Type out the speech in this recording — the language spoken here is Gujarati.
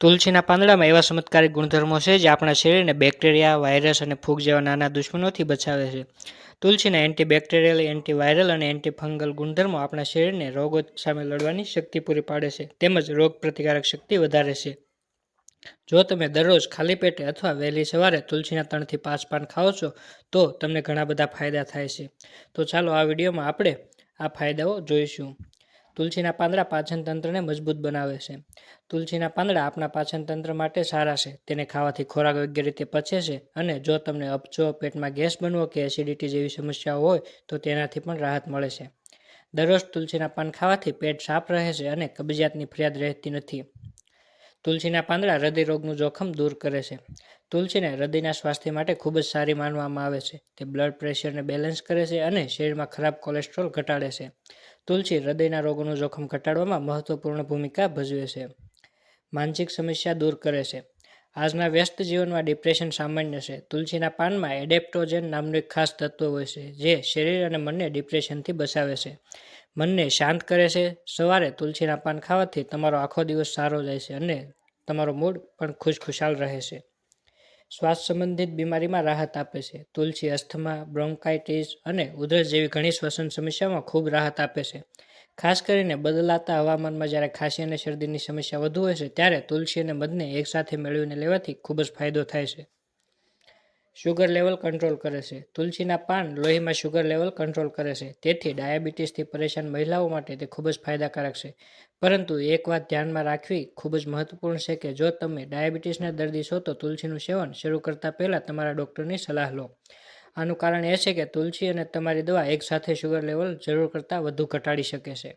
તુલસીના પાંદડામાં એવા ચમત્કારિક ગુણધર્મો છે જે આપણા શરીરને બેક્ટેરિયા, વાયરસ અને ફૂગ જેવા નાના દુશ્મનોથી બચાવે છે. તુલસીના એન્ટીબેક્ટેરિયલ, એન્ટીવાયરલ અને એન્ટીફંગલ ગુણધર્મો આપણા શરીરને રોગો સામે લડવાની શક્તિ પૂરી પાડે છે, તેમજ રોગ પ્રતિકારક શક્તિ વધારે છે. જો તમે દરરોજ ખાલી પેટે અથવા વહેલી સવારે તુલસીના ત્રણથી પાંચ પાન ખાઓ છો, તો તમને ઘણા બધા ફાયદા થાય છે. તો ચાલો આ વિડીયોમાં આપણે આ ફાયદાઓ જોઈશું. તુલસીના પાંદડા પાચનતંત્રને મજબૂત બનાવે છે. તુલસીના પાંદડા આપણા પાચનતંત્ર માટે સારા છે. તેને ખાવાથી ખોરાક યોગ્ય રીતે પચે છે અને જો તમને અપચો પેટમાં ગેસ બનવો કે એસિડિટી જેવી સમસ્યાઓ હોય, તો તેનાથી પણ રાહત મળે છે. દરરોજ તુલસીના પાન ખાવાથી પેટ સાફ રહે છે અને કબજિયાતની ફરિયાદ રહેતી નથી. તુલસીના પાંદડા હૃદય રોગનું જોખમ દૂર કરે છે. તુલસીને હૃદયના સ્વાસ્થ્ય માટે ખૂબ જ સારી માનવામાં આવે છે. તે બ્લડ પ્રેશરને બેલેન્સ કરે છે અને શરીરમાં ખરાબ કોલેસ્ટ્રોલ ઘટાડે છે. તુલસી હૃદયના રોગોનું જોખમ ઘટાડવામાં મહત્વપૂર્ણ ભૂમિકા ભજવે છે. માનસિક સમસ્યા દૂર કરે છે. આજના વ્યસ્ત જીવનમાં ડિપ્રેશન સામાન્ય છે. તુલસીના પાનમાં એડેપ્ટોજન નામનું એક ખાસ તત્વ હોય છે, જે શરીર અને મનને ડિપ્રેશનથી બચાવે છે. મનને શાંત કરે છે. સવારે તુલસીના પાન ખાવાથી તમારો આખો દિવસ સારો જાય છે અને તમારો મૂડ પણ ખુશખુશાલ રહે છે. શ્વાસ સંબંધિત બીમારીમાં રાહત આપે છે. તુલસી અસ્થમા બ્રોન્કાઇટિસ અને ઉધરસ જેવી ઘણી શ્વસન સમસ્યામાં ખૂબ રાહત આપે છે. ખાસ કરીને બદલાતા હવામાનમાં જ્યારે ખાંસી અને શરદીની સમસ્યા વધુ હોય છે, ત્યારે તુલસી અને મધને એકસાથે મેળવીને લેવાથી ખૂબ જ ફાયદો થાય છે. શુગર લેવલ કંટ્રોલ કરે છે. તુલસીના પાન લોહીમાં શુગર લેવલ કંટ્રોલ કરે છે. તેથી ડાયાબિટીસથી પરેશાન મહિલાઓ માટે તે ખૂબ જ ફાયદાકારક છે. પરંતુ એક વાત ધ્યાનમાં રાખવી ખૂબ જ મહત્વપૂર્ણ છે કે જો તમે ડાયાબિટીસના દર્દી છો તો તુલસીનું સેવન શરૂ કરતા પહેલાં તમારા ડૉક્ટરની સલાહ લો. આનું કારણ એ છે કે તુલસી અને તમારી દવા એકસાથે શુગર લેવલ જરૂર કરતાં વધુ ઘટાડી શકે છે.